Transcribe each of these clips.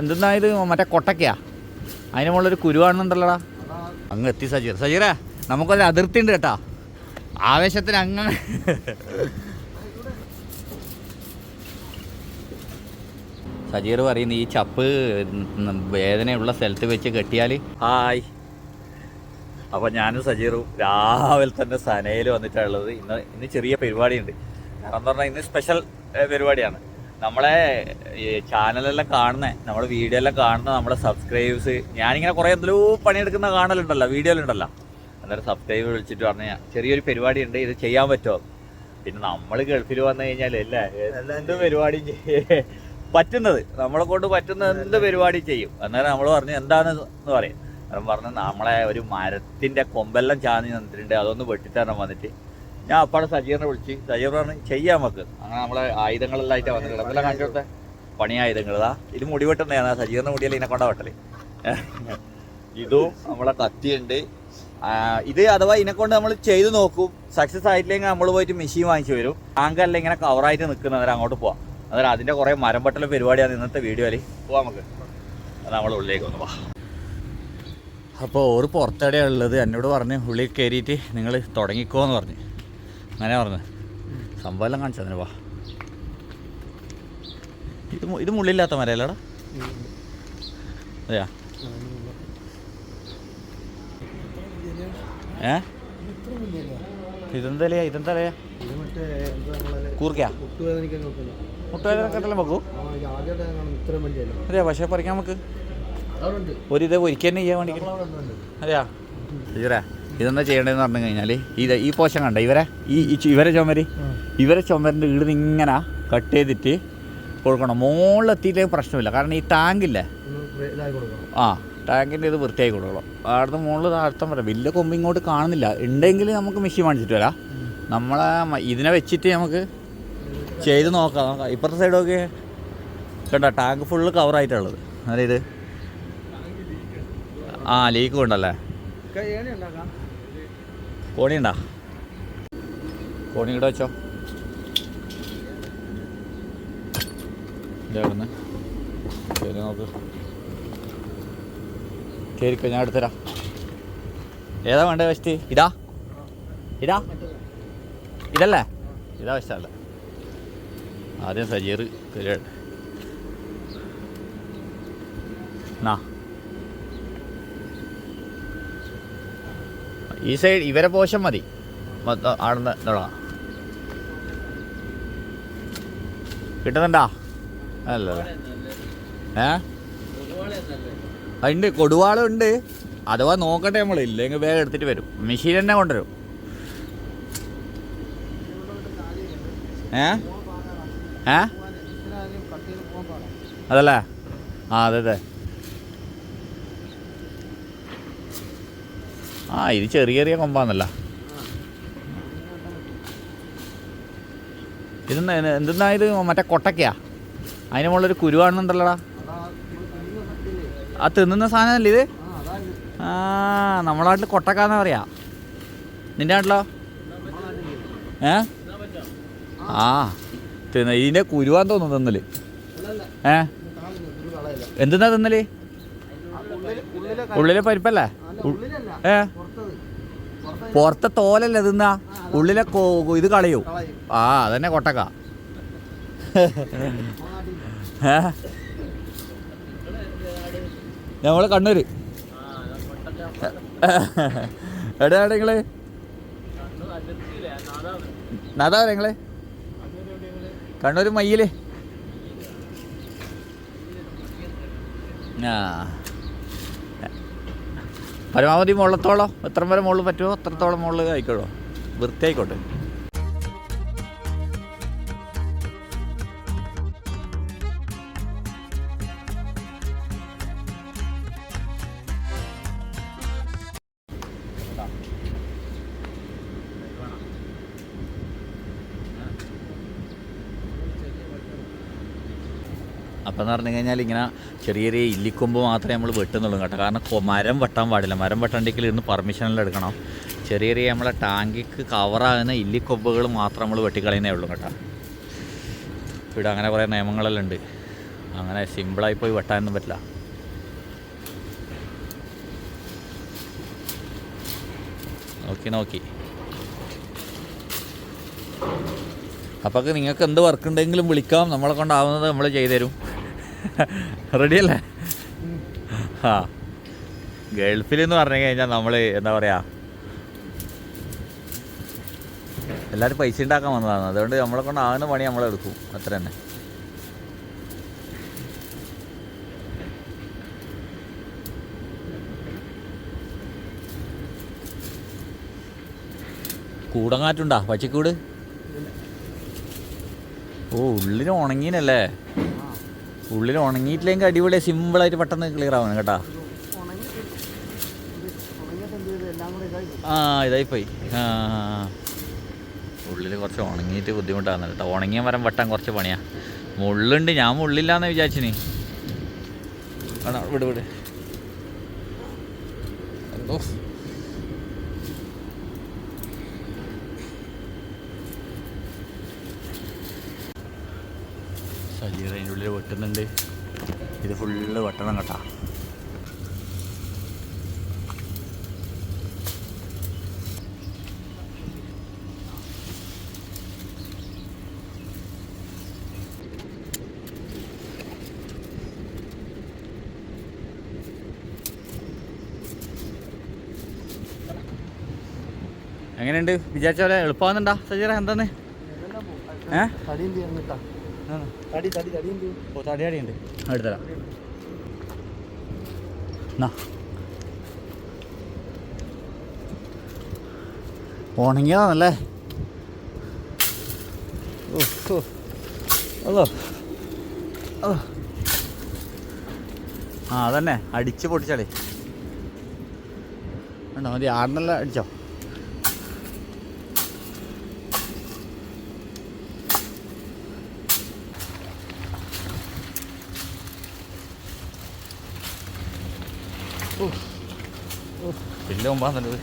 എന്തെന്നാ ഇത് മറ്റേ കൊട്ടക്കയാ അതിന് മുകളിലൊരു കുരുവാണെന്നുണ്ടല്ലോടാ. അങ്ങ് എത്തി സജീർ സജീറ നമുക്കൊരു അതിർത്തി ഉണ്ട് കേട്ടാ. ആവേശത്തിന് അങ്ങനെ സജീർ പറയുന്നു ഈ ചപ്പ് വേദനയുള്ള സ്ഥലത്ത് വെച്ച് കെട്ടിയാൽ ഹായ്. അപ്പോൾ ഞാനും സജീറും രാവിലെ തന്നെ സനയിൽ വന്നിട്ടുള്ളത് ഇന്ന് ഇന്ന് ചെറിയ പരിപാടിയുണ്ട്. കാരണം എന്ന് പറഞ്ഞാൽ ഇന്ന് സ്പെഷ്യൽ പരിപാടിയാണ്. നമ്മളെ ചാനലെല്ലാം കാണുന്ന നമ്മുടെ വീഡിയോ എല്ലാം കാണുന്ന നമ്മുടെ സബ്സ്ക്രൈബേഴ്സ് ഞാനിങ്ങനെ കുറേ എന്തെല്ലോ പണിയെടുക്കുന്ന കാണലുണ്ടല്ലോ വീഡിയോയിലുണ്ടല്ലോ അന്നേരം സബ്സ്ക്രൈബ് വിളിച്ചിട്ട് പറഞ്ഞ ചെറിയൊരു പരിപാടി ഉണ്ട് ഇത് ചെയ്യാൻ പറ്റുമോ? പിന്നെ നമ്മൾ ഗൾഫിൽ വന്നു കഴിഞ്ഞാൽ അല്ലേ എന്ത് പരിപാടി പറ്റുന്നത്? നമ്മളെ കൊണ്ട് പറ്റുന്ന എന്ത് പരിപാടി ചെയ്യും? അന്നേരം നമ്മൾ പറഞ്ഞു എന്താണെന്ന് പറയും. പറഞ്ഞു നമ്മളെ ഒരു മരത്തിന്റെ കൊമ്പെല്ലാം ചാഞ്ഞ് നിന്നിട്ടുണ്ട് അതൊന്ന് വെട്ടിത്തരണം വന്നിട്ട്. ഞാൻ അപ്പാടെ സജീറിനെ വിളിച്ച് സജീർ പറഞ്ഞ് ചെയ്യാം നമുക്ക്. അങ്ങനെ നമ്മളെ ആയുധങ്ങളെല്ലാം ആയിട്ട് വന്നിട്ടുണ്ട് എന്തെല്ലാം കാണിച്ചു ആയുധങ്ങളാ ഇത് മുടി വെട്ടുന്നതാണ്. സജീറിന് മുടിയല്ല ഇതിനെ കൊണ്ട വെട്ടൽ. ഇതും നമ്മളെ കത്തിയുണ്ട്. ഇത് അഥവാ ഇതിനെ കൊണ്ട് നമ്മൾ ചെയ്ത് നോക്കും. സക്സസ് ആയിട്ടില്ലെങ്കിൽ നമ്മൾ പോയിട്ട് മെഷീൻ വാങ്ങിച്ചു വരും. ആങ്കല്ല ഇങ്ങനെ കവറായിട്ട് നിൽക്കുന്ന അന്നേരം അങ്ങോട്ട് പോവാം. അന്നേരം അതിന്റെ കുറേ മരം വെട്ടലും പരിപാടിയാണ് ഇന്നത്തെ വീഡിയോയിൽ പോവാം നമുക്ക്. നമ്മൾ ഉള്ളിലേക്ക് ഒന്ന് പോവാം അപ്പോൾ ഒരു പുറത്തെവിടെയാണ് ഉള്ളത്? എന്നോട് പറഞ്ഞ് ഉള്ളിൽ കയറിയിട്ട് നിങ്ങൾ തുടങ്ങിക്കോ എന്ന് പറഞ്ഞു. അങ്ങനെ പറഞ്ഞു. സംഭവം എല്ലാം കാണിച്ചു തന്നെ വാ. ഇത് ഇത് മുള്ളില്ലാത്ത മരല്ലേടാ അതെയാ? ഏ? ഇതെന്തലയാ ഇതെന്തലയാ? കൂർക്കയാ? മുട്ടുവേദനക്കെല്ലാം വെക്കൂ? അതെയാ പക്ഷേ പറിക്കാൻ നമുക്ക്. ഒരിക്കന്നെ ഒരു ഇത് ഒരിക്കൽ തന്നെ ചെയ്യാൻ വേണ്ടി അതെയാ? ഇവരെ? ഇതെന്താ ചെയ്യേണ്ടതെന്ന് പറഞ്ഞു കഴിഞ്ഞാൽ ഇത് ഈ പോഷൻ കണ്ട? ഇവരെ ഈ ഇവരെ ചുമര്. ഇവരെ ചുമരിന്റെ ഇടുന്ന് ഇങ്ങനെ കട്ട് ചെയ്തിട്ട് കൊടുക്കണം. മുകളിലെത്തിയിട്ടേ പ്രശ്നമില്ല. കാരണം ഈ ടാങ്കില്ലേ ആ ടാങ്കിന്റെ ഇത് വൃത്തിയായി കൊടുക്കണം. അവിടുന്ന് മുകളിൽ താഴ്ത്താൻ പറയാം. വലിയ കൊമ്പ് ഇങ്ങോട്ട് കാണുന്നില്ല. ഉണ്ടെങ്കിൽ നമുക്ക് മെഷീൻ വാങ്ങിച്ചിട്ട് വരാം. നമ്മളെ ഇതിനെ വെച്ചിട്ട് നമുക്ക് ചെയ്ത് നോക്കാം. നോക്കാം ഇപ്പുറത്തെ സൈഡൊക്കെ കണ്ടോ? ടാങ്ക് ഫുള്ള് കവറായിട്ടുള്ളത് അതായത് ആ ലീക്ക് ഉണ്ടല്ലേ? കോണി ഉണ്ടാ കോണി ഇവിടെ വെച്ചോ. ഇതെവിടുന്ന് ശരി നോക്ക്. കയറിക്കോ ഞാൻ എടുത്തരാം ഏതാ വേണ്ടത് വെസ്റ്റ് ഇതാ. ഇതാ. ഇതല്ലേ? ഇതാ വെച്ചല്ലേ ആദ്യം സജീർ കയറി നാ. ഈ സൈഡ് ഇവരെ പോഷം മതി. ആടുന്ന് തുടങ്ങാം കിട്ടുന്നുണ്ടാ? അല്ലല്ലേ. ഏ? ആ, ഉണ്ട് കൊടുവാളും ഉണ്ട് അഥവാ നോക്കട്ടെ നമ്മൾ ഇല്ലെങ്കിൽ വേഗം എടുത്തിട്ട് വരും. മെഷീൻ തന്നെ കൊണ്ടുവരും. ഏ? ഏ? അതല്ലേ? ആ അതെ അതെ. ആ ഇത് ചെറിയ ചെറിയ കൊമ്പാന്നല്ല. ഇത് എന്തെന്നാ ഇത്? മറ്റേ കൊട്ടക്കയാ അതിന് മുകളിലൊരു കുരുവാണെന്നുണ്ടല്ലോടാ ആ തിന്നുന്ന സാധനമല്ലേ ഇത്? ആ നമ്മളെ നാട്ടിൽ കൊട്ടക്കാന്നാ പറയാ. നിന്റെ നാട്ടിലോ? ഏ? ആ തിന്ന ഇതിന്റെ കുരുവാൻ തോന്നുന്നു തിന്നൽ. ഏ? എന്തിന്നാ തിന്നൽ? ഉള്ളിൽ പരിപ്പല്ലേ? ഏ? പുറത്ത് തോലല്ല തിന്നാ? ഉള്ളിലെ ഇത് കളയൂ. ആ അതന്നെ കൊട്ടക്ക. നമ്മളെ കണ്ണൂര്. എവിടെയാണ് നിങ്ങൾ? നാദാ നിങ്ങൾ? കണ്ണൂര് മയ്യിൽ. ആ. പരമാവധി മുകളിലത്തോളം? എത്ര വരെ മുകളിൽ പറ്റുമോ? അത്രത്തോളം മുകളിൽ ആയിക്കോളൂ. വൃത്തിയായിക്കോട്ടെ. അപ്പം എന്ന് പറഞ്ഞു കഴിഞ്ഞാൽ ഇങ്ങനെ ചെറിയ ചെറിയ ഇല്ലിക്കൊമ്പ് മാത്രമേ നമ്മൾ വെട്ടുന്നുള്ളൂ കേട്ടോ. കാരണം മരം വെട്ടാൻ പാടില്ല. മരം വെട്ടണ്ടെങ്കിൽ ഇന്ന് പെർമിഷനെല്ലാം എടുക്കണം. ചെറിയ ചെറിയ നമ്മളെ ടാങ്കിക്ക് കവറാകുന്ന ഇല്ലിക്കൊമ്പുകൾ മാത്രം നമ്മൾ വെട്ടിക്കളയുന്നേ ഉള്ളൂ കേട്ടോ. ഇവിടെ അങ്ങനെ കുറേ നിയമങ്ങളെല്ലാം ഉണ്ട്. അങ്ങനെ സിമ്പിളായി പോയി വെട്ടാനൊന്നും പറ്റില്ല. നോക്കി നോക്കി. അപ്പോൾ നിങ്ങൾക്ക് എന്ത് വർക്ക് ഉണ്ടെങ്കിലും വിളിക്കാം. നമ്മളെ കൊണ്ടാവുന്നത് നമ്മൾ ചെയ്തു തരും റെഡിയല്ലേ? ആ. ഗൾഫിൽ എന്ന് പറഞ്ഞു കഴിഞ്ഞാൽ നമ്മൾ എന്താ പറയുക എല്ലാവരും പൈസ ഉണ്ടാക്കാൻ വന്നതാണ്. അതുകൊണ്ട് നമ്മളെ കൊണ്ട് ആകുന്ന പണി നമ്മളെടുക്കും അത്ര തന്നെ. കൂടങ്ങാറ്റുണ്ടാ? പച്ചക്കൂട്? ഓ ഉള്ളിന് ഉണങ്ങീനല്ലേ? ഉള്ളിൽ ഉണങ്ങിയിട്ടില്ലെങ്കിൽ അടിപൊളി സിമ്പിളായിട്ട് പെട്ടെന്ന് ക്ലിയർ ആവണം കേട്ടാ. ആ ഇതായിപ്പോയി. ആ ഉള്ളിൽ കുറച്ച് ഉണങ്ങിയിട്ട് ബുദ്ധിമുട്ടാണ് കേട്ടോ. ഉണങ്ങിയ മരം വെട്ടാൻ കുറച്ച് പണിയാ. മുള്ളുണ്ട്. ഞാൻ മുള്ളില്ലാന്ന് വിചാരിച്ചിനി. വേണോ വിട് വിട്. എന്തോ? സജീർ അതിന്റെ ഉള്ളിൽ വെട്ടുന്നുണ്ട്. ഇത് ഫുള്ള് വെട്ടണം കേട്ടാ. എങ്ങനെയുണ്ട്? വിചാരിച്ച പോലെ എളുപ്പമാകുന്നുണ്ടാ സജീറ എന്താന്ന് ഇതെല്ലാം തടി ഓ. ആ. അതന്നെ. അടിച്ച് പൊട്ടിച്ചാളേ. വേണ്ട മതി ആടിനെല്ലാം അടിച്ചോ? കൊമ്പാ നല്ലത്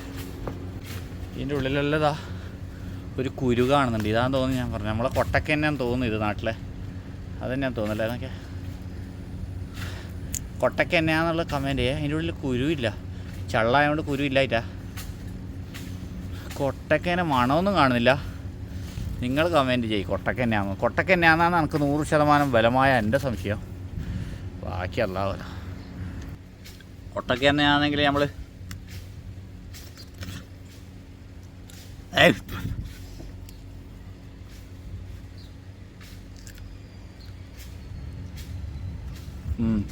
ഇതിന്റെ ഉള്ളിലുള്ളതാ ഒരു കുരു കാണുന്നുണ്ട്. ഇതാന്ന് തോന്നുന്നു ഞാൻ പറഞ്ഞു. നമ്മളെ കൊട്ടക്ക തന്നെയാണ് തോന്നുന്നു ഇത് നാട്ടിലെ. അത് തന്നെയാന്ന് തോന്നുന്നില്ല എന്നൊക്കെ കൊട്ടക്ക തന്നെയാന്നുള്ള കമന്റ് ചെയ്യുക അതിന്റെ ഉള്ളിൽ കുരുവില്ല. ചള്ളായതുകൊണ്ട് കുരുവില്ലായിട്ടാ. കൊട്ടക്കേനെ മണമൊന്നും കാണുന്നില്ല. നിങ്ങൾ കമന്റ് ചെയ്യും. കൊട്ടക്ക തന്നെയാണ് കൊട്ടക്ക തന്നെയാണെന്നാണ് എനിക്ക് നൂറ് ശതമാനം ബലമായ എന്റെ സംശയം. ബാക്കി അല്ലാവല്ല കൊട്ടക്ക തന്നെയാണെങ്കിൽ നമ്മൾ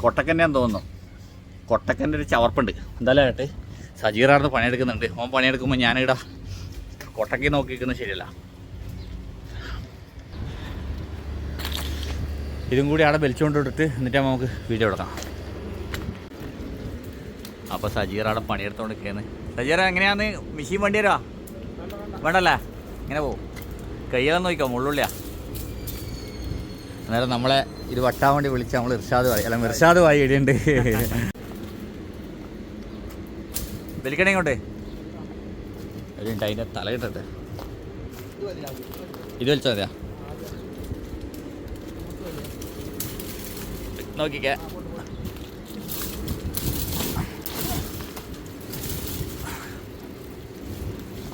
കൊട്ടക്കന്നെയാന്ന് തോന്നുന്നു. കൊട്ടക്കന്റെ ഒരു ചവർപ്പുണ്ട്. എന്തായാലും ആയിട്ട് സജീറാർന്ന് പണിയെടുക്കുന്നുണ്ട്. ഓൻ പണിയെടുക്കുമ്പോൾ ഞാനിടാ. കൊട്ടക്കി നോക്കിയിരിക്കുന്നത് ശരിയല്ല. ഇതും കൂടി അവിടെ വലിച്ചുകൊണ്ട് വിട്ടിട്ട് എന്നിട്ട് നമുക്ക് വീഡിയോ എടുക്കാം. അപ്പോൾ സജീർ അവിടെ പണിയെടുത്തോണ്ട് നിൽക്കുകയാണ് സജീർ എങ്ങനെയാന്ന്? മെഷീൻ വണ്ടി തരുവാ? വേണ്ടല്ലേ? ഇങ്ങനെ പോവും. കയ്യിലൊന്നും നോക്കിക്കോ മുള്ളുള്ളിയാ. അന്നേരം നമ്മളെ ഇത് വട്ടാൻ വേണ്ടി വിളിച്ച് നമ്മൾ ഇർഷാദ് വായി അല്ല ഇർഷാദ് വായി ഇടിയുണ്ട്. വലിക്കണേ ഇങ്ങോട്ടേ. ഇടിയുണ്ട് അതിന്റെ തലയിട്ടട്ടെ മതി ഇത് വലിച്ചാൽ മതിയാ? നോക്കിക്കേ.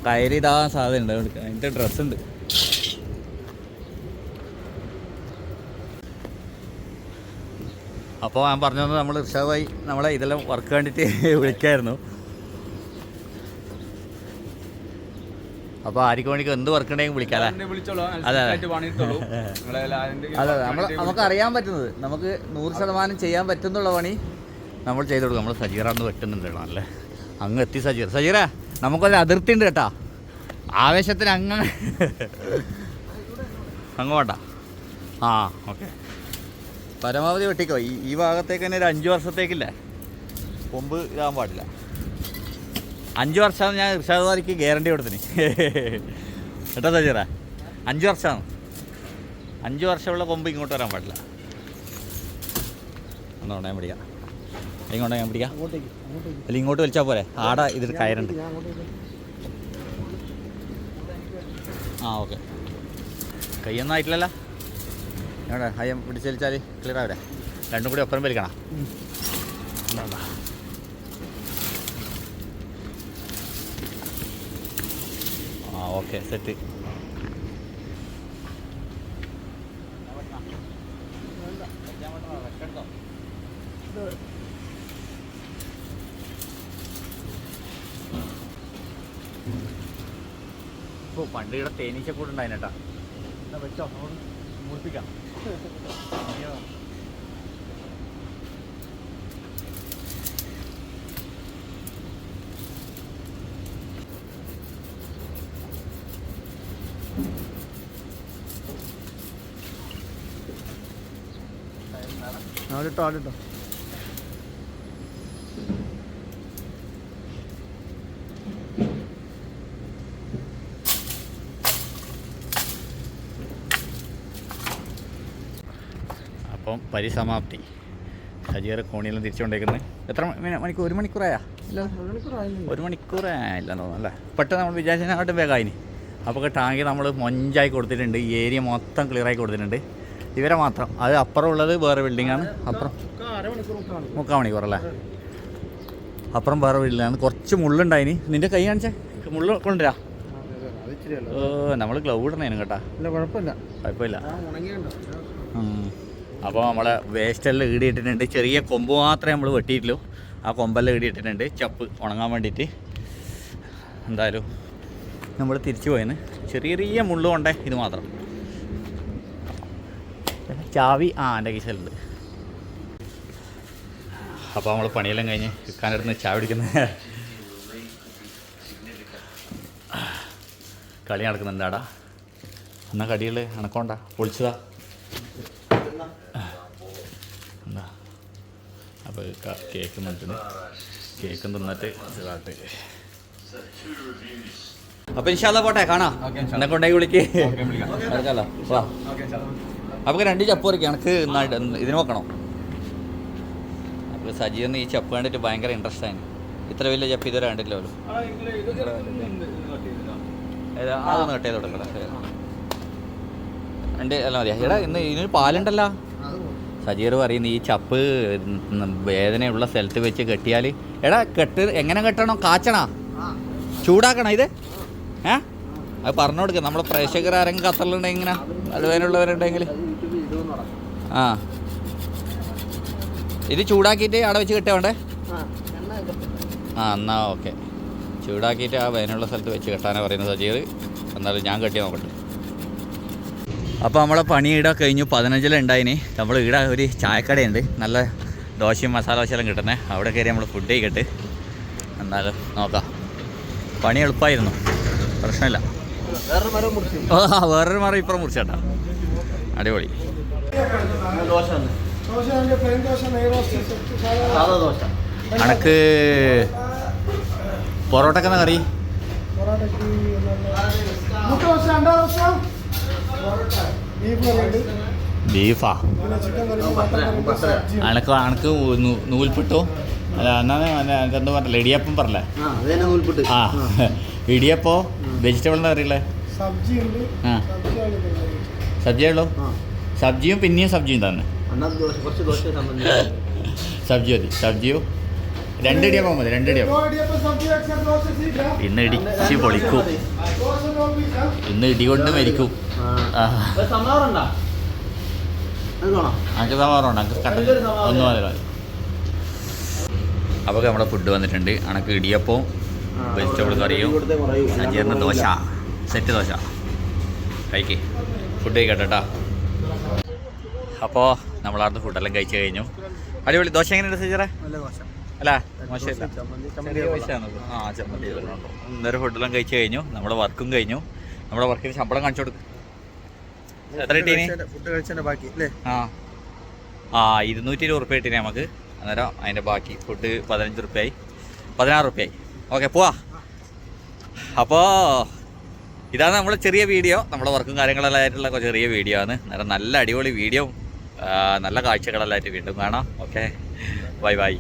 കയറി ഇതാകാൻ സാധ്യതയുണ്ട് അതിന്റെ ഡ്രസ്സ് ഉണ്ട്. അപ്പോൾ ഞാൻ പറഞ്ഞു തന്നത് നമ്മൾ ഋഷഭായി നമ്മളെ ഇതെല്ലാം വർക്ക് വേണ്ടിയിട്ട് വിളിക്കായിരുന്നു. അപ്പോൾ ആർക്ക് വേണ്ടിക്ക് എന്ത് വർക്ക് ഉണ്ടെങ്കിൽ വിളിക്കാം അതെ, അതെ നമ്മൾ നമുക്ക് അറിയാൻ പറ്റുന്നത്. നമുക്ക് നൂറ് ശതമാനം ചെയ്യാൻ പറ്റുന്നുള്ള പണി നമ്മൾ ചെയ്ത് കൊടുക്കും. നമ്മൾ സജീറാന്ന് വെട്ടുന്നുണ്ട് അല്ലേ? അങ്ങ് എത്തി സജീർ. സജീറ? നമുക്കൊരു അതിർത്തി ഉണ്ട് കേട്ടാ. ആവേശത്തിന് അങ്ങനെ അങ്ങോട്ടാ ആ ഓക്കെ. പരമാവധി വെട്ടിക്കോ. ഈ ഈ ഭാഗത്തേക്ക് തന്നെ ഒരു അഞ്ച് വർഷത്തേക്കില്ലേ? കൊമ്പ് ഇതാകാൻ പാടില്ല. അഞ്ച് വർഷമാണ് ഞാൻ ഇർഷാദ് ഗ്യാരണ്ടി കൊടുത്തിന് കേട്ടോ സജീറ? അഞ്ച് വർഷമാണ്. അഞ്ച് വർഷമുള്ള കൊമ്പ് ഇങ്ങോട്ട് വരാൻ പാടില്ല. ഒന്നുകൊണ്ട് ഞാൻ പിടിക്കാം. ഇങ്ങോട്ട് ഞാൻ പിടിക്കാം. അല്ല ഇങ്ങോട്ട് വലിച്ചാൽ പോരെ? ആടെ ഇതിൽ കയറുണ്ട്. ആ ഓക്കെ. കയ്യൊന്നും ആയിട്ടില്ലല്ലോ. എവിടെ അയ്യം പിടിച്ച് വലിച്ചാൽ ക്ലിയർ ആവരെ രണ്ടും കൂടി ഒപ്പം വലിക്കണം? ആ ഓക്കെ സെറ്റ് പണ്ട് ഇവിടെ തേനീച്ചക്കൂട് ഉണ്ടായിട്ടാ വെച്ചോ നമുക്ക് ആ ആടിട്ടോ ആടിട്ടോ അപ്പം പരിസമാപ്തി. സജീർ കോണിയെല്ലാം തിരിച്ചുകൊണ്ടേക്കുന്നത് എത്ര മണി- മണിക്കൂർ? ഒരു മണിക്കൂറായാ? ഇല്ല ഒരു മണിക്കൂറായില്ല. ഒരു മണിക്കൂറായില്ല തോന്നുന്നു അല്ലേ? പെട്ടെന്ന് നമ്മൾ വിചാരിച്ചതിനായിട്ട് വേഗമായിന് അപ്പോൾ ടാങ്ക് നമ്മൾ മൊഞ്ചായി കൊടുത്തിട്ടുണ്ട്. ഈ ഏരിയ മൊത്തം ക്ലിയറായി കൊടുത്തിട്ടുണ്ട്. ഇവരെ മാത്രം. അത് അപ്പുറം ഉള്ളത് വേറെ ബിൽഡിങ്ങാണ് അപ്പുറം മുക്കാൽ മണിക്കൂർ അല്ലേ? മണിക്കൂറല്ലേ അപ്പുറം വേറെ ബിൽഡിങ്ങാണ് കുറച്ച് മുള്ളുണ്ടായിന്. നിന്റെ കൈ കാണിച്ചേ? മുള്ള് കൊണ്ടുവരാ. നമ്മൾ ഗ്ലൗ ഇടണേനും കേട്ടാ. ഇല്ല കുഴപ്പമില്ല. കുഴപ്പമില്ല. അപ്പോൾ നമ്മൾ വേസ്റ്റെല്ലാം ഈടിയിട്ടിട്ടുണ്ട്. ചെറിയ കൊമ്പ് മാത്രമേ നമ്മൾ വെട്ടിയിട്ടുള്ളൂ. ആ കൊമ്പെല്ലാം ഈടിയിട്ടിട്ടുണ്ട്. ചപ്പ് ഉണങ്ങാൻ വേണ്ടിയിട്ട്. എന്തായാലും നമ്മൾ തിരിച്ചു പോയെന്ന് ചെറിയ ചെറിയ മുള്ളു കൊണ്ടേ ഇത് മാത്രം. ചാവി ആ എന്റെ കീശലുണ്ട് അപ്പോൾ നമ്മൾ പണിയെല്ലാം കഴിഞ്ഞ് ഇക്കാനടുത്ത് ചാവി അടിക്കുന്ന കളി നടക്കുന്നുണ്ടാടാ എന്നാ കടികൾ അണക്കോണ്ട പൊളിച്ചതാ. അപ്പോൾ കേക്ക് മറ്റുണ്ട് കേക്കും തിന്നിട്ട് ചെറുതായിട്ട് അപ്പോൾ ഇൻഷാല്ല പോട്ടെ കാണാം. എന്നെ കൊണ്ടേ വിളിക്ക്. എടുക്കാലോ വാ. അപ്പോൾ രണ്ട് ചപ്പ് പറിക്കാം എനിക്ക് ഇതിന് നോക്കണം അപ്പോൾ സജീവന്ന് ഈ ചപ്പ് കണ്ടിട്ട് ഭയങ്കര ഇൻട്രസ്റ്റ് ആയിരുന്നു ഇത്ര വലിയ ചപ്പ് ഇതുവരെ കണ്ടില്ലല്ലോ അതൊന്ന് കട്ട് ചെയ്ത് കൊടുക്കട്ടെ രണ്ട് അല്ല മതിയാ. എടാ ഇന്ന് ഇതിന് പാലുണ്ടല്ലോ. സജീർ പറയുന്നു ഈ ചപ്പ് വേദനയുള്ള സ്ഥലത്ത് വെച്ച് കെട്ടിയാൽ എടാ കെട്ട് എങ്ങനെ കെട്ടണം? കാച്ചണാ? ചൂടാക്കണോ ഇത്? ഏ? അത് പറഞ്ഞു കൊടുക്കുക നമ്മുടെ പ്രേക്ഷകർ ആരെങ്കിലും കത്തലുണ്ടെങ്കിൽ ഇങ്ങനെ പറഞ്ഞു ആ. ഇത് ചൂടാക്കിയിട്ട് അവിടെ വെച്ച് കെട്ടിയാ വേണ്ടേ? ആ എന്നാ ഓക്കെ. ചൂടാക്കിയിട്ട് ആ വേനുള്ള സ്ഥലത്ത് വെച്ച് കെട്ടാനാണ് പറയുന്നത് സജീർ. എന്നാലും ഞാൻ കെട്ടി നോക്കട്ടെ. അപ്പോൾ നമ്മളെ പണി ഈട കഴിഞ്ഞു. പതിനഞ്ചിലുണ്ടായിന് നമ്മൾ ഈട ഒരു ചായക്കടയുണ്ട്. നല്ല ദോശയും മസാല ദോശയെല്ലാം കിട്ടുന്നത് അവിടെ കയറി നമ്മൾ ഫുഡ് കഴിക്കട്ട്. എന്നാലും നോക്കാം. പണി എളുപ്പമായിരുന്നു പ്രശ്നമില്ല. വേറൊരു മരം ഇപ്പുറം മുറിച്ചേട്ടാ. അടിപൊളി. അനക്ക് പൊറോട്ടക്കെന്ന കറി? പൊറോട്ടയ്ക്ക് മുട്ട ദോശ അണ്ട ദോശ ബീഫാ? അനക്ക് അനക്ക് നൂൽപ്പിട്ടു? അല്ല എന്നാണ് എന്തോ പറഞ്ഞില്ല ഇടിയപ്പം പറഞ്ഞേ ആ ഇടിയപ്പോ വെജിറ്റബിൾ എന്താ പറയില്ലേ ആ. സബ്ജിയുള്ളൂ സബ്ജിയും പിന്നെയും സബ്ജിയും തന്നെ. സബ്ജി മതി. സബ്ജിയോ രണ്ടിടിയപ്പം മതി രണ്ടിടിയപ്പം ഇന്ന് ഇടിച്ച് പൊളിക്കും. ഇന്ന് ഇടി കൊണ്ട് മരിക്കും. അനക്ക് സമാറുണ്ട് അനക്ക്. ഒന്ന് മതി മതി അപ്പോൾ നമ്മുടെ ഫുഡ് വന്നിട്ടുണ്ട്. അനക്ക് ഇടിയപ്പവും വെജിറ്റബിൾ കറിയും അജീർണ ദോശ. സെറ്റ് ദോശ. കഴിക്കേ. ഫുഡ് കഴിക്കട്ടെ കേട്ടോ അപ്പോൾ നമ്മളവിടുന്ന് ഫുഡെല്ലാം കഴിച്ചു കഴിഞ്ഞു. അടിപൊളി. ദോശ എങ്ങനെയുണ്ട് സീച്ചറേ അല്ല മോശമില്ല. ആ ചമ്മന്തി ഇന്നൊരു ഫുഡെല്ലാം കഴിച്ചു കഴിഞ്ഞു. നമ്മുടെ വർക്കും കഴിഞ്ഞു. നമ്മുടെ വർക്കിന് ശമ്പളം കാണിച്ചു കൊടുക്കും. എത്ര കിട്ടീനി ഫുഡ് കഴിച്ചതിന്റെ ബാക്കി അല്ലേ? ആ. ആ ഇരുന്നൂറ്റി ഇരുപത് റുപ്യ കിട്ടീനി നമുക്ക് അന്നേരം അതിന്റെ ബാക്കി. ഫുഡ് പതിനഞ്ച് റുപ്യായി പതിനാറ് റുപ്യായി ഓക്കെ പോവാ. അപ്പോൾ ഇതാണ് നമ്മുടെ ചെറിയ വീഡിയോ. നമ്മുടെ വർക്കും കാര്യങ്ങളെല്ലാം ആയിട്ടുള്ള ചെറിയ വീഡിയോ ആണ്. അന്നേരം നല്ല അടിപൊളി വീഡിയോ. നല്ല കാഴ്ചകളെല്ലാം ആയിട്ട് വീണ്ടും കാണാം. ഓക്കെ. Bye bye.